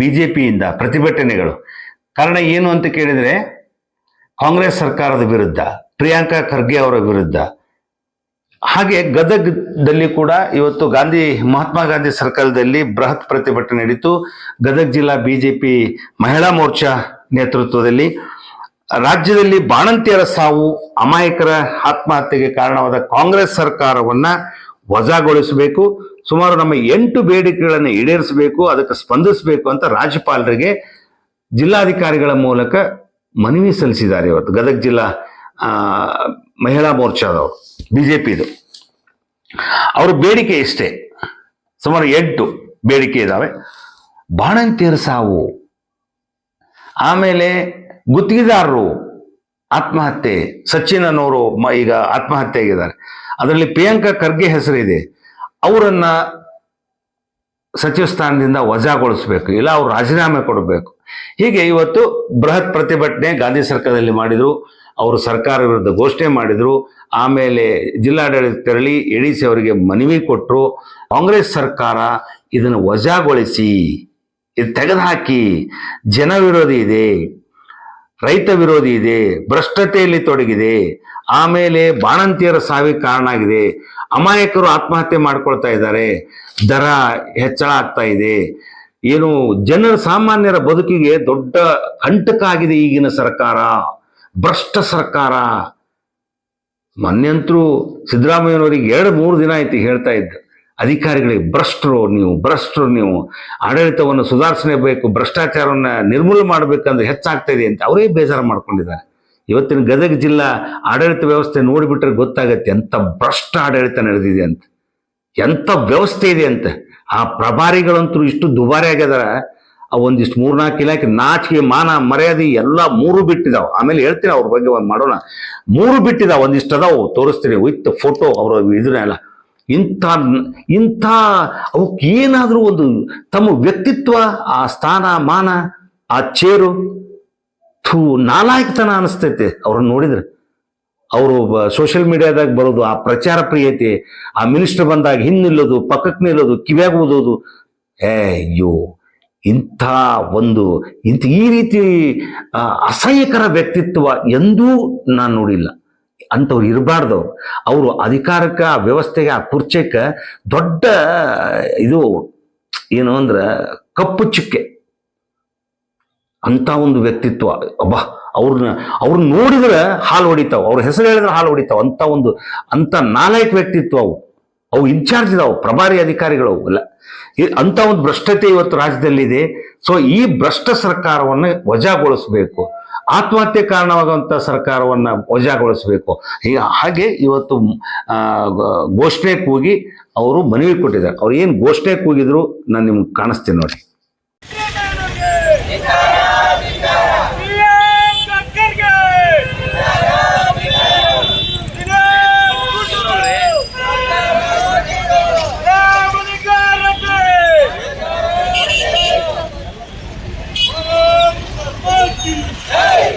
B J ಪಿಯಿಂದ ಪ್ರತಿಭಟನೆಗಳು. ಕಾರಣ ಏನು ಅಂತ ಕೇಳಿದರೆ, ಕಾಂಗ್ರೆಸ್ ಸರ್ಕಾರದ ವಿರುದ್ಧ, ಪ್ರಿಯಾಂಕಾ ಖರ್ಗೆ ಅವರ ವಿರುದ್ಧ. ಹಾಗೆ ಗದಗದಲ್ಲಿ ಕೂಡ ಇವತ್ತು ಗಾಂಧಿ, ಮಹಾತ್ಮ ಗಾಂಧಿ ಸರ್ಕಲ್ದಲ್ಲಿ ಬೃಹತ್ ಪ್ರತಿಭಟನೆ ನಡೀತು. ಗದಗ ಜಿಲ್ಲಾ ಬಿಜೆಪಿ ಮಹಿಳಾ ಮೋರ್ಚಾ ನೇತೃತ್ವದಲ್ಲಿ. ರಾಜ್ಯದಲ್ಲಿ ಬಾಣಂತಿಯರ ಸಾವು, ಅಮಾಯಕರ ಆತ್ಮಹತ್ಯೆಗೆ ಕಾರಣವಾದ ಕಾಂಗ್ರೆಸ್ ಸರ್ಕಾರವನ್ನ ವಜಾಗೊಳಿಸಬೇಕು. ಸುಮಾರು ನಮ್ಮ ಎಂಟು ಬೇಡಿಕೆಗಳನ್ನು ಈಡೇರಿಸಬೇಕು, ಅದಕ್ಕೆ ಸ್ಪಂದಿಸಬೇಕು ಅಂತ ರಾಜ್ಯಪಾಲರಿಗೆ ಜಿಲ್ಲಾಧಿಕಾರಿಗಳ ಮೂಲಕ ಮನವಿ ಸಲ್ಲಿಸಿದ್ದಾರೆ ಇವತ್ತು. ಗದಗ ಜಿಲ್ಲಾ ಮಹಿಳಾ ಮೋರ್ಚಾದವರು, ಬಿಜೆಪಿದು. ಅವ್ರ ಬೇಡಿಕೆ ಇಷ್ಟೇ. ಸುಮಾರು ಎಂಟು ಬೇಡಿಕೆ ಇದ್ದಾವೆ ಬಾಣಂತಿಯರ ಸಾವು. ಆಮೇಲೆ ಗುತ್ತಿಗೆದಾರರು ಆತ್ಮಹತ್ಯೆ. ಸಚಿನ್ ಅನ್ನೋರು ಈಗ ಆತ್ಮಹತ್ಯೆ ಆಗಿದ್ದಾರೆ ಅದರಲ್ಲಿ ಪ್ರಿಯಾಂಕಾ ಖರ್ಗೆ ಹೆಸರಿದೆ. ಅವರನ್ನ ಸಚಿವ ಸ್ಥಾನದಿಂದ ವಜಾಗೊಳಿಸಬೇಕು, ಇಲ್ಲ ಅವ್ರು ರಾಜೀನಾಮೆ ಕೊಡಬೇಕು. ಹೀಗೆ ಇವತ್ತು ಬೃಹತ್ ಪ್ರತಿಭಟನೆ ಗಾಂಧಿ ಸರ್ಕಾರದಲ್ಲಿ ಮಾಡಿದ್ರು, ಅವರು ಸರ್ಕಾರ ವಿರುದ್ಧ ಘೋಷಣೆ ಮಾಡಿದ್ರು, ಆಮೇಲೆ ಜಿಲ್ಲಾಡಳಿತ ತೆರಳಿ ಎಡಿಸಿ ಅವರಿಗೆ ಮನವಿ ಕೊಟ್ಟರು ಕಾಂಗ್ರೆಸ್ ಸರ್ಕಾರ ಇದನ್ನು ವಜಾಗೊಳಿಸಿ, ಇದು ತೆಗೆದುಹಾಕಿ, ಜನ ವಿರೋಧಿ ಇದೆ. ರೈತ ವಿರೋಧಿ ಇದೆ, ಭ್ರಷ್ಟತೆಯಲ್ಲಿ ತೊಡಗಿದೆ, ಆಮೇಲೆ ಬಾಣಂತಿಯರ ಸಾವಿಗೆ ಕಾರಣ ಆಗಿದೆ, ಅಮಾಯಕರು ಆತ್ಮಹತ್ಯೆ ಮಾಡ್ಕೊಳ್ತಾ ಇದ್ದಾರೆ, ದರ ಹೆಚ್ಚಳ ಆಗ್ತಾ ಇದೆ. ಏನು, ಜನರ ಸಾಮಾನ್ಯರ ಬದುಕಿಗೆ ದೊಡ್ಡ ಕಂಟಕ ಆಗಿದೆ ಈಗಿನ ಸರ್ಕಾರ, ಭ್ರಷ್ಟ ಸರ್ಕಾರ. ಮೊನ್ನೆಂತರೂ ಸಿದ್ದರಾಮಯ್ಯನವರಿಗೆ ಎರಡು ಮೂರು ದಿನ ಆಯ್ತು ಹೇಳ್ತಾ ಇದ್ದ. ಅಧಿಕಾರಿಗಳಿಗೆ ಭ್ರಷ್ಟರು ನೀವು ಭ್ರಷ್ಟರು ನೀವು. ಆಡಳಿತವನ್ನು ಸುಧಾರಿಸಲೇಬೇಕು ಭ್ರಷ್ಟಾಚಾರವನ್ನು ನಿರ್ಮೂಲ ಮಾಡಬೇಕಂದ್ರೆ ಹೆಚ್ಚಾಗ್ತಾ ಇದೆ ಅಂತ ಅವರೇ ಬೇಜಾರು ಮಾಡ್ಕೊಂಡಿದ್ದಾರೆ. ಇವತ್ತಿನ ಗದಗ ಜಿಲ್ಲಾ ಆಡಳಿತ ವ್ಯವಸ್ಥೆ ನೋಡಿಬಿಟ್ರೆ ಗೊತ್ತಾಗತ್ತೆ, ಎಂಥ ಭ್ರಷ್ಟ ಆಡಳಿತ ನಡೆದಿದೆ ಅಂತ. ಎಂಥ ವ್ಯವಸ್ಥೆ ಇದೆ ಅಂತ. ಆ ಪ್ರಭಾರಿಗಳಂತೂ ಇಷ್ಟು ದುಬಾರಿ ಆಗ್ಯದಾರ. ಆ ಒಂದಿಷ್ಟು ಮೂರ್ನಾಲ್ಕು ಇಲಾಖೆ ನಾಚಿಕೆ, ಮಾನ, ಮರ್ಯಾದೆ ಎಲ್ಲ ಮೂರು ಬಿಟ್ಟಿದಾವ. ಆಮೇಲೆ ಹೇಳ್ತೀನಿ ಅವ್ರ ಬಗ್ಗೆ ಒಂದು ಮಾಡೋಣ. ಮೂರು ಬಿಟ್ಟಿದಾವ, ಒಂದಿಷ್ಟು ಅದಾವು. ತೋರಿಸ್ತೀನಿ ವಿತ್ ಫೋಟೋ ಅವರ ಇದನ್ನೆಲ್ಲ. ಇಂಥ ಇಂಥ ಏನಾದರೂ ಒಂದು ತಮ್ಮ ವ್ಯಕ್ತಿತ್ವ, ಆ ಸ್ಥಾನ, ಮಾನ, ಆ ಚೇರು, ಥೂ, ನಾಲಾಯಕತನ ಅನಿಸ್ತೈತೆ ಅವ್ರನ್ನ ನೋಡಿದ್ರೆ. ಅವರು ಸೋಷಿಯಲ್ ಮೀಡಿಯಾದಾಗ ಬರೋದು, ಆ ಪ್ರಚಾರ ಪ್ರಿಯತೆ, ಆ ಮಿನಿಸ್ಟರ್ ಬಂದಾಗ ಹಿಂದ್ ನಿಲ್ಲೋದು, ಪಕ್ಕಕ್ಕೆ ನಿಲ್ಲೋದು, ಕಿವ್ಯಾಗ ಓದೋದು. ಏ, ಅಯ್ಯೋ, ಇಂಥ ಒಂದು, ಇಂಥ ಈ ರೀತಿ ಅಸಹ್ಯಕರ ವ್ಯಕ್ತಿತ್ವ ಎಂದೂ ನಾನು ನೋಡಿಲ್ಲ. ಅಂಥವ್ರು ಇರಬಾರ್ದು. ಅವರು ಅಧಿಕಾರಕ್ಕೆ ಆ ವ್ಯವಸ್ಥೆಗೆ, ಆ ಕುರ್ಚಕ್ಕೆ ದೊಡ್ಡ ಇದು ಏನು ಅಂದ್ರೆ ಕಪ್ಪು ಚುಕ್ಕೆ. ಅಂತ ಒಂದು ವ್ಯಕ್ತಿತ್ವ. ಅಬ್ಬಾ ಅವ್ರನ್ನ ಅವ್ರನ್ನ ನೋಡಿದ್ರೆ ಹಾಲು ಹೊಡಿತಾವ, ಅವ್ರ ಹೆಸರು ಹೇಳಿದ್ರೆ ಹಾಲು ಹೊಡಿತಾವ ಅಂತ ಒಂದು ಅಂತ ನಾಲ್ಕು ವ್ಯಕ್ತಿತ್ವ ಅವು. ಅವು ಇನ್ಚಾರ್ಜ್ ಇದಾವು ಪ್ರಭಾರಿ ಅಧಿಕಾರಿಗಳು ಈ- ಅಂತ ಒಂದು ಭ್ರಷ್ಟತೆ ಇವತ್ತು ರಾಜ್ಯದಲ್ಲಿದೆ. ಸೊ ಈ ಭ್ರಷ್ಟ ಸರ್ಕಾರವನ್ನು ವಜಾಗೊಳಿಸಬೇಕು. ಆತ್ಮಹತ್ಯೆ ಕಾರಣವಾಗುವಂತ ಸರ್ಕಾರವನ್ನ ವಜಾಗೊಳಿಸಬೇಕು. ಹೀಗ ಇವತ್ತು ಘೋಷಣೆ ಕೂಗಿ ಅವರು ಮನವಿ ಕೊಟ್ಟಿದ್ದಾರೆ. ಅವ್ರು ಏನು ಘೋಷಣೆ ಕೂಗಿದ್ರು ನಾನು ನಿಮ್ಗೆ ಕಾಣಿಸ್ತೀನಿ ನೋಡಿ ಪ್ರಿಯಾಂಕಾ ಖರ್ಗೆ ಹೇಳಿಕೆ ಕೊಡ್ತಕ್ಕಂಥ ಪ್ರಿಯಾಂಕಾ ಖರ್ಗೆ ಅವ್ರಿಗೆ ರಾಮಲಿಂಗಾರೆಡ್ಡಿ ಅವರಿಗೆ ರಾಷ್ಟ್ರ ಕಾಂಗ್ರೆಸ್ ಸರ್ಕಾರಕ್ಕೆ ಎಲ್ಲ ಪಕ್ಷದ ಹಿರಿಯರು,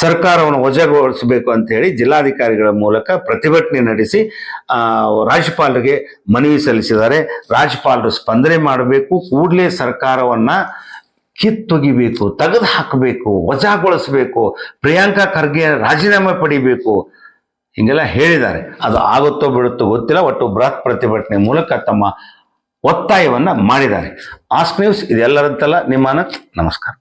ಸರ್ಕಾರವನ್ನು ವಜಾಗೊಳಿಸಬೇಕು ಅಂತ ಹೇಳಿ ಜಿಲ್ಲಾಧಿಕಾರಿಗಳ ಮೂಲಕ ಪ್ರತಿಭಟನೆ ನಡೆಸಿ ರಾಜ್ಯಪಾಲರಿಗೆ ಮನವಿ ಸಲ್ಲಿಸಿದ್ದಾರೆ. ರಾಜ್ಯಪಾಲರು ಸ್ಪಂದನೆ ಮಾಡಬೇಕು. ಕೂಡಲೇ ಸರ್ಕಾರವನ್ನ ಕಿತ್ತೊಗಿಬೇಕು ತೆಗೆದು ಹಾಕಬೇಕು ವಜಾಗೊಳಿಸಬೇಕು, ಪ್ರಿಯಾಂಕಾ ಖರ್ಗೆ ರಾಜೀನಾಮೆ ಪಡಿಬೇಕು. ಹೀಗೆಲ್ಲ ಹೇಳಿದ್ದಾರೆ. ಅದು ಆಗುತ್ತೋ ಬಿಡುತ್ತೋ ಗೊತ್ತಿಲ್ಲ. ಒಟ್ಟು ಬೃಹತ್ ಪ್ರತಿಭಟನೆ ಮೂಲಕ ತಮ್ಮ ಒತ್ತಾಯವನ್ನ ಮಾಡಿದ್ದಾರೆ. ಆಸ್ಕ್ ನ್ಯೂಸ್ ಇದೆಲ್ಲರಂತಲ್ಲ ನಿಮ್ಮ ನಮಸ್ಕಾರ.